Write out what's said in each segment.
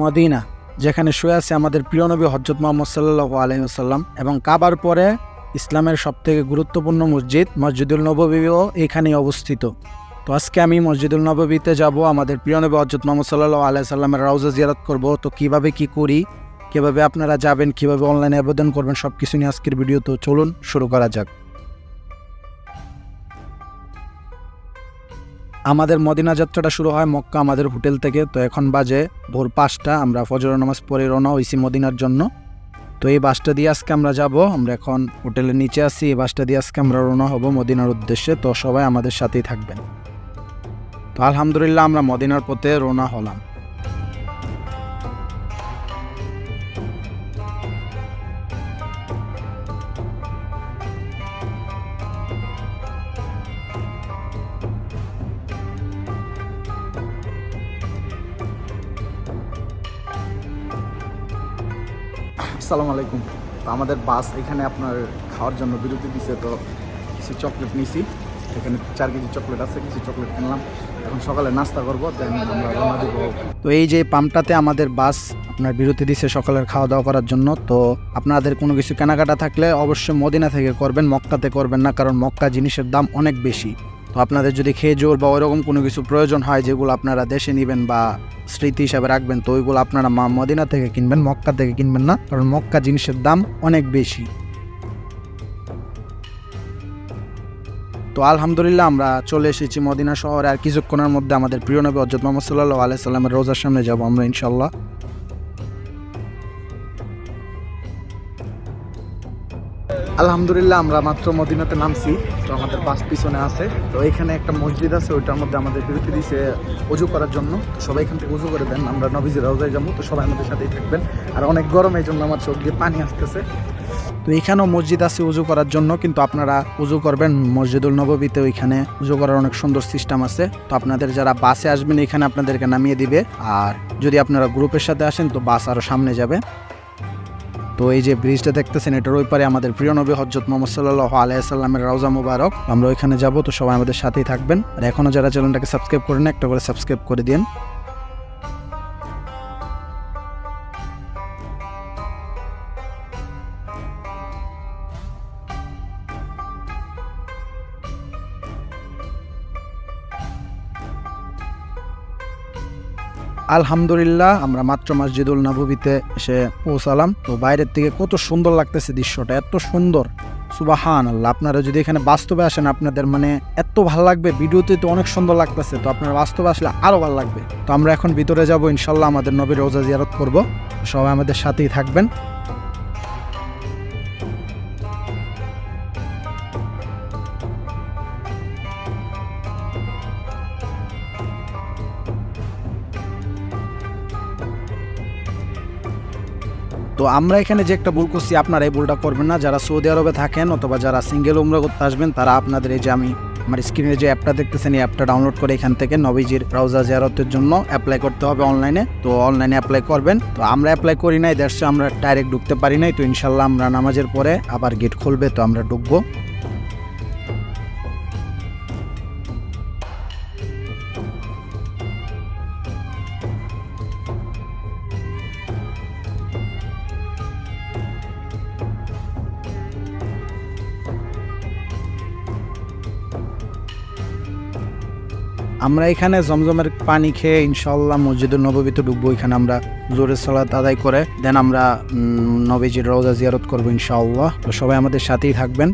Medina, যেখানে শুয়ে আছে আমাদের প্রিয় নবী হজরত মোহাম্মদ সাল্লাহ আলহিহাল্লাম এবং কাবার পরে ইসলামের সবথেকে গুরুত্বপূর্ণ মসজিদ মসজিদুল নববীও এখানেই অবস্থিত। তো আজকে আমি মসজিদুল নববীতে যাব, আমাদের প্রিয় নবী হজরত মোহাম্মদ সাল্লাহ আলাই সাল্লামের রাউজা জিয়ারত করব। তো কীভাবে কি করি, কীভাবে আপনারা যাবেন, কীভাবে অনলাইনে আবেদন করবেন সব কিছু নিয়ে আজকের ভিডিও তো চলুন, শুরু করা যাক। আমাদের মদিনা যাত্রাটা শুরু হয় মক্কা আমাদের হোটেল থেকে। তো এখন বাজে ভোর পাঁচটা, আমরা ফজর নামাজ পরে রওনা হয়েছি মদিনার জন্য। তো এই বাসটা দিয়ে আজকে আমরা যাব, আমরা এখন হোটেলের নিচে আছি, এই বাসটা দিয়ে আজকে আমরা রওনা হব মদিনার উদ্দেশ্যে। তো সবাই আমাদের সাথেই থাকবেন। তো আলহামদুলিল্লাহ আমরা মদিনার পথে রওনা হলাম। আসসালামু আলাইকুম। তো আমাদের বাস এখানে আপনার খাওয়ার জন্য বিরতি দিছে, তো কিছু চকলেট নিছি। এখানে চার কেজি চকলেট আছে, কিছু চকলেট কিনলাম। এখন সকালে নাস্তা করব দেন আমরা রওনা দিব। তো এই যে পাম্পটাতে আমাদের বাস আপনার বিরতি দিছে সকালের খাওয়া দাওয়া করার জন্য, তো আপনাদের কোনো কিছু কেনাকাটা থাকলে অবশ্যই মদিনা থেকে করবেন, মক্কাতে করবেন না, কারণ মক্কা জিনিসের দাম অনেক বেশি। তো আপনাদের যদি খেজুর বা ওইরকম কোনো কিছু প্রয়োজন হয়, যেগুলো আপনারা দেশে নেবেন বা স্মৃতি হিসাবে রাখবেন, তো ওইগুলো আপনারা মা মদিনা থেকে কিনবেন, মক্কা থেকে কিনবেন না, কারণ মক্কা জিনিসের দাম অনেক বেশি। তো আলহামদুলিল্লাহ আমরা চলে এসেছি মদিনা শহরে, আর কিছুক্ষণের মধ্যে আমাদের প্রিয় নবী হজরত মোহাম্মদ সাল্লাহ আলাইসাল্লামের রোজার সামনে যাব আমরা ইনশাল্লাহ আলহামদুলিল্লাহ, আমরা মাত্র মদিনাতে নামছি, তো আমাদের বাস পিছনে আছে। তো এখানে একটা মসজিদ আছে, ওইটার মধ্যে আমাদের বিরতি দিয়েছে অজু করার জন্য। তো সবাই এখান থেকে উজু করে দেন, আমরা নবীজি রওজায় যাব, তো সবাই আমাদের সাথেই থাকবেন। আর অনেক গরম এই জন্য আমার চোখ দিয়ে পানি আসতেছে। তো এখানেও মসজিদ আছে উজু করার জন্য, কিন্তু আপনারা উজু করবেন। মসজিদুল নববীতে ওইখানে উজু করার অনেক সুন্দর সিস্টেম আছে। তো আপনাদের যারা বাসে আসবেন, এখানে আপনাদেরকে নামিয়ে দিবে। আর যদি আপনারা গ্রুপের সাথে আসেন, তো বাস আরও সামনে যাবে। তো এই যে ব্রিজটা দেখতেছেন, এটার ওই পারে আমাদের প্রিয় নবী হজরত মোহাম্মদ সাল্লাহ আলাইসাল্লামের রওজা মুবারক। আমরা ওইখানে যাব, তো সবাই আমাদের সাথেই থাকবেন। আর এখনও যারা চ্যানেলটাকে সাবস্ক্রাইব করেন একটা করে সাবস্ক্রাইব করে দিন আলহামদুলিল্লাহ, আমরা মাত্র মসজিদুল নাভুবিতে এসে পৌঁছালাম। তো বাইরের থেকে কত সুন্দর লাগতেছে দৃশ্যটা, এত সুন্দর। সুবাহান আল্লাহ আপনারা যদি এখানে বাস্তবে আসেন, আপনাদের মানে এত ভালো লাগবে, ভিডিওতে তো অনেক সুন্দর লাগতেছে, তো আপনারা বাস্তবে আসলে আরও ভালো লাগবে। তো আমরা এখন ভিতরে যাব, ইনশাল্লাহ আমাদের নবীর রোজা জিয়ারত করব। সবাই আমাদের সাথেই থাকবেন। তো আমরা এখানে যে একটা ভুল করছি, আপনারা এই ভুলটা করবেন না। যারা সৌদি আরবে থাকেন অথবা যারা সিঙ্গেল উমরা করতে আসবেন, তারা আপনাদের এই যে আমি আমার স্ক্রিনে যে অ্যাপটা দেখতেছেন, এই অ্যাপটা ডাউনলোড করে এখান থেকে নবীজির ব্রাউজার জিয়ারতের জন্য অ্যাপ্লাই করতে হবে অনলাইনে তো অনলাইনে অ্যাপ্লাই করবেন। তো আমরা অ্যাপ্লাই করি নাই দেশে আমরা ডাইরেক্ট ঢুকতে পারি নাই। তো ইনশাল্লাহ আমরা নামাজের পরে আবার গেট খুলবে, তো আমরা ঢুকবো। আমরা এখানে জমজমের পানি খেয়ে ইনশাল্লাহ মসজিদুল নবীতে ঢুকবো, এখানে আমরা জোরে সালাত আদায় করে, দেন আমরা নবীজির রোজা জিয়ারত করব ইনশাআল্লাহ। তো সবাই আমাদের সাথেই থাকবেন।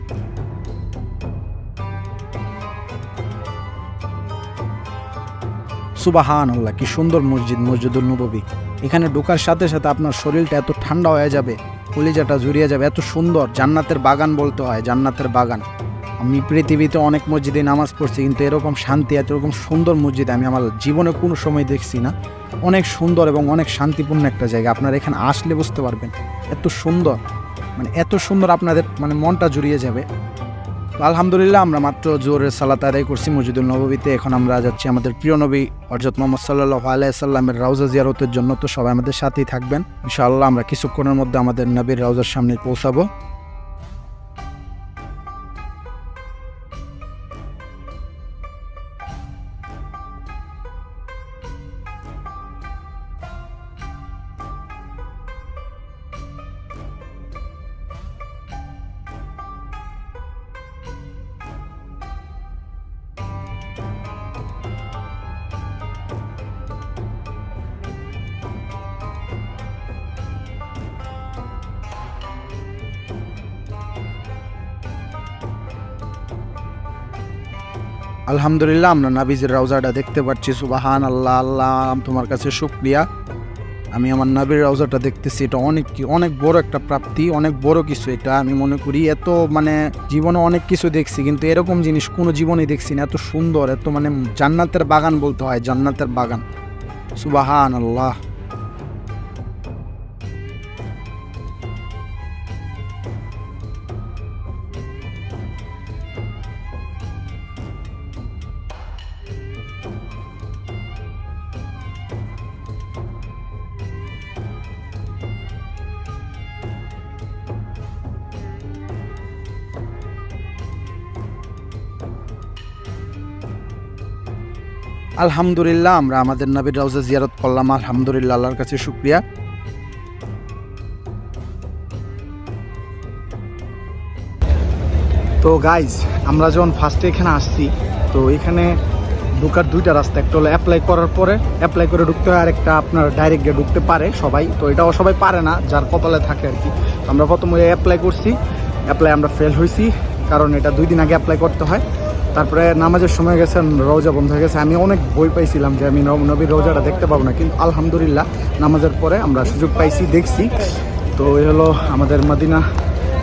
সুবাহান আল্লাহ কি সুন্দর মসজিদ, মসজিদুল নববী। এখানে ঢোকার সাথে সাথে আপনার শরীরটা এত ঠান্ডা হয়ে যাবে, কলিজাটা জুড়িয়ে যাবে, এত সুন্দর। জান্নাতের বাগান বলতে হয়, জান্নাতের বাগান। আমি পৃথিবীতে অনেক মসজিদে নামাজ পড়ছি, কিন্তু এরকম শান্তি এত এরকম সুন্দর মসজিদ আমি আমার জীবনে কোনো সময় দেখছি না। অনেক সুন্দর এবং অনেক শান্তিপূর্ণ একটা জায়গা। আপনারা এখানে আসলে বুঝতে পারবেন এত সুন্দর। মানে এত সুন্দর আপনাদের মানে মনটা জুড়িয়ে যাবে। আলহামদুলিল্লাহ আমরা মাত্র জোরের সালাত আদায় করছি মসজিদুল নববীতে। এখন আমরা যাচ্ছি আমাদের প্রিয় নবী হজরত মোহাম্মদ সাল্লাহ আলাইসাল্লামের রাউজা জিয়ারতের জন্য। তো সবাই আমাদের সাথেই থাকবেন। ইনশাআল্লাহ আমরা কিছুক্ষণের মধ্যে আমাদের নবীর রাউজার সামনে পৌঁছাবো। আলহামদুলিল্লাহ, আমরা নাবিজের রাউজাটা দেখতে পাচ্ছি। সুবাহান আল্লাহ আল্লাহ তোমার কাছে শুক্রিয়া। আমি আমার নাবির রওজাটা দেখতেছি, এটা অনেক অনেক বড় একটা প্রাপ্তি, অনেক বড় কিছু এটা। আমি মনে করি এত মানে জীবনে অনেক কিছু দেখছি, কিন্তু এরকম জিনিস কোনো জীবনে দেখছি না। এত সুন্দর, এত মানে জান্নাতের বাগান বলতে হয়, জান্নাতের বাগান। সুবাহান আল্লাহ আলহামদুলিল্লাহ, আমরা আমাদের নবীর রাউজা জিয়ারত করলাম। আলহামদুলিল্লাহ, আল্লাহর কাছে শুক্রিয়া। তো গাইজ আমরা যখন ফার্স্টে এখানে আসছি, তো এখানে ঢোকার দুইটা রাস্তা, একটা হলো অ্যাপ্লাই করার পরে অ্যাপ্লাই করে ঢুকতে হয় আর একটা আপনার ডাইরেক্ট গিয়ে ঢুকতে পারে সবাই। তো এটাও সবাই পারে না, যার কপালে থাকে আর কি। আমরা প্রথমে অ্যাপ্লাই করছি অ্যাপ্লাই আমরা ফেল হয়েছি কারণ এটা দুই দিন আগে অ্যাপ্লাই করতে হয়। তারপরে নামাজের সময় গেছেন, রোজা বন্ধ হয়ে গেছে। আমি অনেক বই পাইছিলাম যে আমি নব- নবীর রোজাটা দেখতে পাবো না। কিন্তু আলহামদুলিল্লাহ, নামাজের পরে আমরা সুযোগ পাইছি, দেখছি। তো এই হলো আমাদের মাদিনা।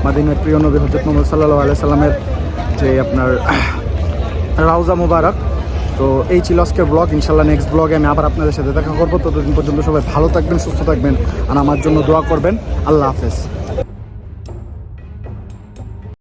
মাদিনার প্রিয় নবী হজরত মোহাম্মদ সাল্লাহ আলাই সাল্লামের যে আপনার রাউজা মুবারক। তো এই ছিল আজকের ব্লগ। ইনশাল্লাহ নেক্সট ব্লগে আমি আবার আপনাদের সাথে দেখা করব। ততদিন পর্যন্ত সবাই ভালো থাকবেন, সুস্থ থাকবেন। আর আমার জন্য দোয়া করবেন। আল্লাহ হাফেজ।